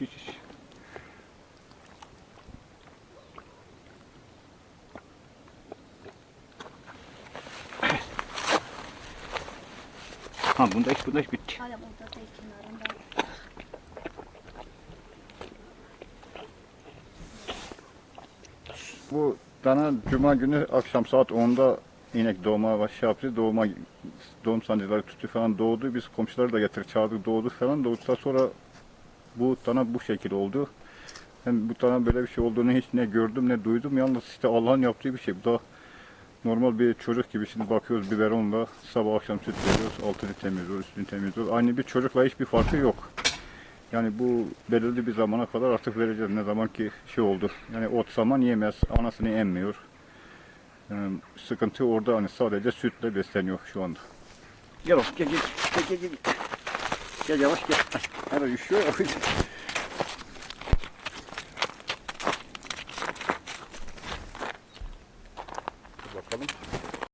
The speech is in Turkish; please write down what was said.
iç iç iç. Ha bunda iç bunda iç bitti. Hala burada da kenarında. Bu dana cuma günü akşam saat 10'da inek doğmaya baş yaptı. Doğuma doğum sancıları tuttu falan doğdu. Biz komşuları da getir çağırdık doğdu falan. Doğduktan sonra bu dana bu şekil oldu. Hem bu dana böyle bir şey olduğunu hiç ne gördüm ne duydum. Yalnız işte Allah'ın yaptığı bir şey. Bu da normal bir çocuk gibi şimdi bakıyoruz biberonla sabah akşam süt veriyoruz. Altını temizliyoruz, üstünü temizliyoruz. Aynı bir çocukla hiçbir farkı yok. Yani bu belirli bir zamana kadar artık vereceğiz. Ne zaman ki şey oldu. Yani ot saman yemez, anasını emmiyor. Yani sıkıntı orada hani sadece sütle besleniyor şu anda. Gel oğlum gel gel gel gel gel. Gel yavaş gel. Her üşüyor ya. Bakalım.